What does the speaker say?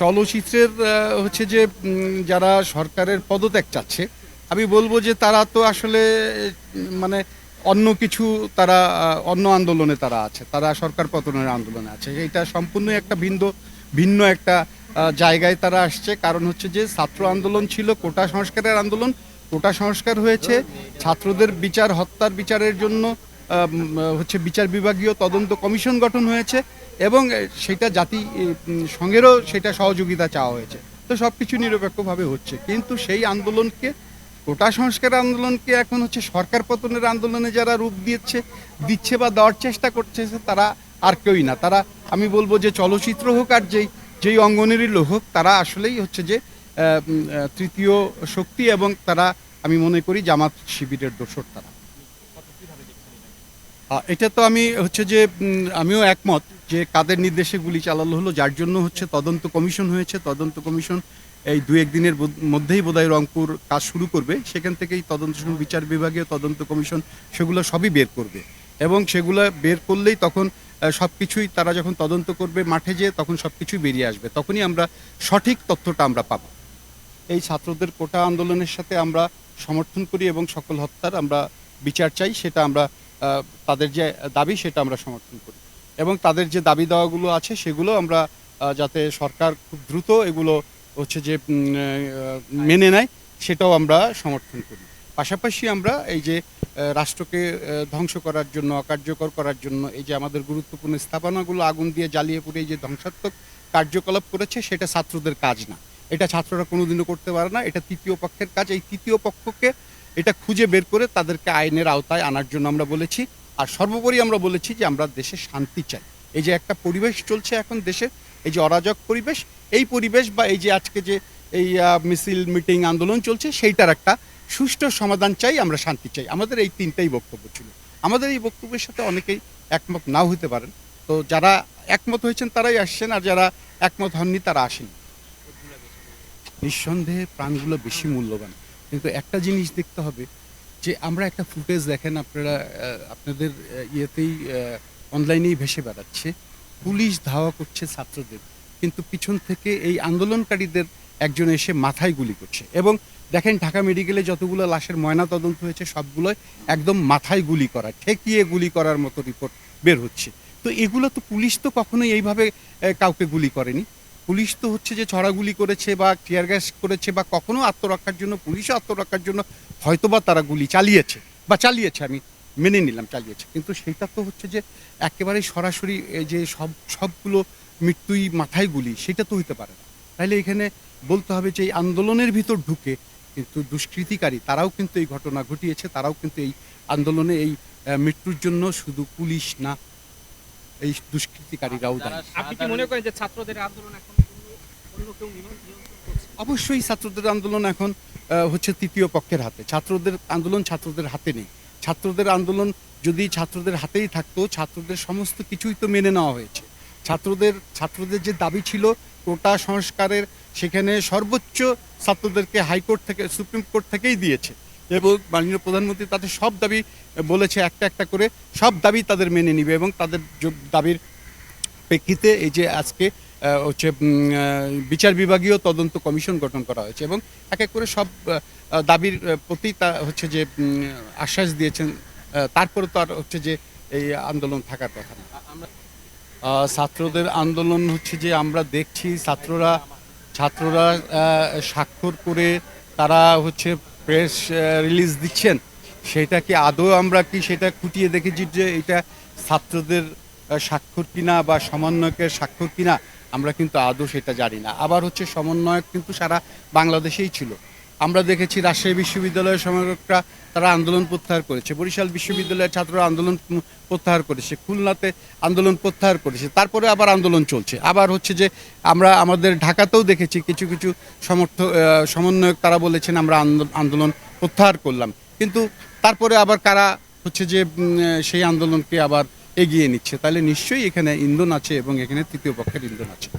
চলচ্চিত্রের হচ্ছে যে যারা সরকারের পদত্যাগ চাচ্ছে, আমি বলব যে তারা তো আসলে মানে অন্য কিছু তারা অন্য আন্দোলনে তারা আছে, তারা সরকার পতনের আন্দোলনে আছে। এটা সম্পূর্ণ একটা ভিন্ন ভিন্ন একটা জায়গায় তারা আসছে। কারণ হচ্ছে যে ছাত্র আন্দোলন ছিল, কোটা সংস্কারের আন্দোলন, কোটা সংস্কার হয়েছে। ছাত্রদের বিচার, হত্যার বিচারের জন্য হচ্ছে বিচার বিভাগীয় তদন্ত কমিশন গঠন হয়েছে এবং সেটা জাতি সঙ্গেরও সেটা সহযোগিতা চাওয়া হয়েছে। তো সব কিছু নিরপেক্ষভাবে হচ্ছে। কিন্তু সেই আন্দোলনকে, কোটা সংস্কার আন্দোলনকে এখন হচ্ছে সরকার পতনের আন্দোলনে যারা রূপ দিচ্ছে দিচ্ছে বা দেওয়ার চেষ্টা করছে তারা আর কেউই না। তারা, আমি বলব যে চলচ্চিত্র হোক আর যেই যেই অঙ্গনেরই লোক হোক, তারা আসলেই হচ্ছে যে তৃতীয় শক্তি এবং তারা, আমি মনে করি জামাত শিবিরের দোসর তারা। এটা তো আমি হচ্ছে যে আমিও একমত যে কাদের নির্দেশে গুলি চালানো হলো, যার জন্য হচ্ছে তদন্ত কমিশন হয়েছে। তদন্ত কমিশন এই দু একদিনের মধ্যেই বোধহয় রংপুর কাজ শুরু করবে। সেখান থেকেই তদন্ত বিচার বিভাগীয় তদন্ত কমিশন সেগুলো সবই বের করবে। এবং সেগুলো বের করলেই তখন সব কিছুই তারা যখন তদন্ত করবে মাঠে যেয়ে, তখন সব কিছুই বেরিয়ে আসবে। তখনই আমরা সঠিক তথ্যটা আমরা পাবো। এই ছাত্রদের কোটা আন্দোলনের সাথে আমরা সমর্থন করি এবং সকল হত্যার আমরা বিচার চাই, সেটা আমরা তাদের যে দাবি সেটা আমরা সমর্থন করি। এবং তাদের যে দাবি দেওয়াগুলো আছে সেগুলো আমরা যাতে সরকার খুব দ্রুত এগুলো হচ্ছে যে মেনে নেয়, সেটাও আমরা সমর্থন করি। পাশাপাশি আমরা এই যে রাষ্ট্রকে ধ্বংস করার জন্য, অকার্যকর করার জন্য, এই যে আমাদের গুরুত্বপূর্ণ স্থাপনাগুলো আগুন দিয়ে জ্বালিয়ে পুড়ে যে ধ্বংসাত্মক কার্যকলাপ করেছে, সেটা ছাত্রদের কাজ না। এটা ছাত্ররা কোনোদিনও করতে পারে না, এটা তৃতীয় পক্ষের কাজ। এই তৃতীয় পক্ষকে এটা খুঁজে বের করে তাদেরকে আইনের আওতায় আনার জন্য আমরা বলেছি। আর সর্বোপরি আমরা বলেছি যে আমরা দেশে শান্তি চাই। এই যে একটা পরিবেশ চলছে এখন দেশে, এই যে অরাজক পরিবেশ, এই পরিবেশ বা এই যে আজকে যে এই মিছিল, মিটিং, আন্দোলন চলছে, সেইটার একটা সুষ্ঠু সমাধান চাই, আমরা শান্তি চাই। আমাদের এই তিনটাই বক্তব্য ছিল। আমাদের এই বক্তব্যের সাথে অনেকেই একমত নাও হতে পারেন। তো যারা একমত হয়েছেন, তারাই আসছেন, আর যারা একমত হননি, তারা আসেনি। নিঃসন্দেহে প্রাণগুলো বেশি মূল্যবান। কিন্তু একটা জিনিস দেখতে হবে যে আমরা একটা ফুটেজ দেখেন আপনারা আপনাদের ইয়েতেই অনলাইনেই ভেসে বেড়াচ্ছে। পুলিশ ধাওয়া করছে ছাত্রদের, কিন্তু পিছন থেকে এই আন্দোলনকারীদের একজন এসে মাথায় গুলি করছে। এবং দেখেন ঢাকা মেডিকেলে যতগুলো লাশের ময়না তদন্ত হয়েছে, সবগুলোই একদম মাথায় গুলি করা, ঠেকিয়ে গুলি করার মতো রিপোর্ট বের হচ্ছে। তো এগুলো তো পুলিশ তো কখনোই এইভাবে কাউকে গুলি করেনি। পুলিশ তো হচ্ছে যে ছড়াগুলি করেছে বা টিয়ার গ্যাস করেছে বা কখনো আত্মরক্ষার জন্য, পুলিশও আত্মরক্ষার জন্য হয়তোবা তারা গুলি চালিয়েছে বা চালিয়েছে, আমি মেনে নিলাম চালিয়েছে। কিন্তু সেটা তো হচ্ছে যে একেবারেই সরাসরি এই যে সব, সবগুলো মৃত্যুই মাথায় গুলি, সেটা তো হইতে পারে না। তাহলে এখানে বলতে হবে যে এই আন্দোলনের ভিতর ঢুকে কিন্তু দুষ্কৃতিকারী, তারাও কিন্তু এই ঘটনা ঘটিয়েছে, তারাও কিন্তু এই আন্দোলনে এই মৃত্যুর জন্য শুধু পুলিশ না এই দুষ্কৃতিকারীরাও দায়ী। আপনি কি মনে করেন যে ছাত্রদের আন্দোলন এখন অবশ্যই ছাত্রদের আন্দোলন এখন আহ, হচ্ছে তৃতীয় পক্ষের হাতে। ছাত্রদের আন্দোলন ছাত্রদের হাতে নেই। ছাত্রদের আন্দোলন যদি ছাত্রদের হাতেই থাকতো ছাত্রদের সমস্ত কিছুই তো মেনে নেওয়া হয়েছে। ছাত্রদের ছাত্রদের যে দাবি ছিল কোটা সংস্কারের সেখানে সর্বোচ্চ ছাত্রদেরকে হাইকোর্ট থেকে সুপ্রিম কোর্ট থেকেই দিয়েছে। এবং মাননীয় প্রধানমন্ত্রী তাদের সব দাবি বলেছে একটা একটা করে, সব দাবি তাদের মেনে নিবে এবং তাদের দাবির প্রেক্ষিতে এই যে আজকে হচ্ছে বিচার বিভাগীয় তদন্ত কমিশন গঠন করা হয়েছে এবং এক এক করে সব দাবির প্রতি তা হচ্ছে যে আশ্বাস দিয়েছেন তারপরে তো আর হচ্ছে যে এই আন্দোলন থাকার কথা না। ছাত্রদের আন্দোলন হচ্ছে যে আমরা দেখছি ছাত্ররা ছাত্ররা স্বাক্ষর করে তারা হচ্ছে প্রেস রিলিজ দিচ্ছেন সেটা কি আদৌ আমরা কি সেটা খুঁটিয়ে দেখেছি যে এটা ছাত্রদের স্বাক্ষর কিনা বা সমন্বয়কের স্বাক্ষর কিনা, আমরা কিন্তু আদৌ সেটা জানি না। আবার হচ্ছে সমন্বয়ক কিন্তু সারা বাংলাদেশেই ছিল। আমরা দেখেছি রাজশাহী বিশ্ববিদ্যালয়ের সমন্বয়করা তারা আন্দোলন প্রত্যাহার করেছে। বরিশাল বিশ্ববিদ্যালয়ের ছাত্ররা আন্দোলন প্রত্যাহার করেছে। খুলনাতে আন্দোলন প্রত্যাহার করেছে। তারপরে আবার আন্দোলন চলছে। আবার হচ্ছে যে আমরা আমাদের ঢাকাতেও দেখেছি কিছু কিছু সমর্থ সমন্বয়ক তারা বলেছেন আমরা আন্দো- আন্দোলন প্রত্যাহার করলাম। কিন্তু তারপরে আবার কারা হচ্ছে যে সেই আন্দোলনকে আবার এগিয়ে নিচ্ছে? তাহলে নিশ্চয়ই এখানে ইন্ধন আছে এবং এখানে তৃতীয় পক্ষের ইন্ধন আছে।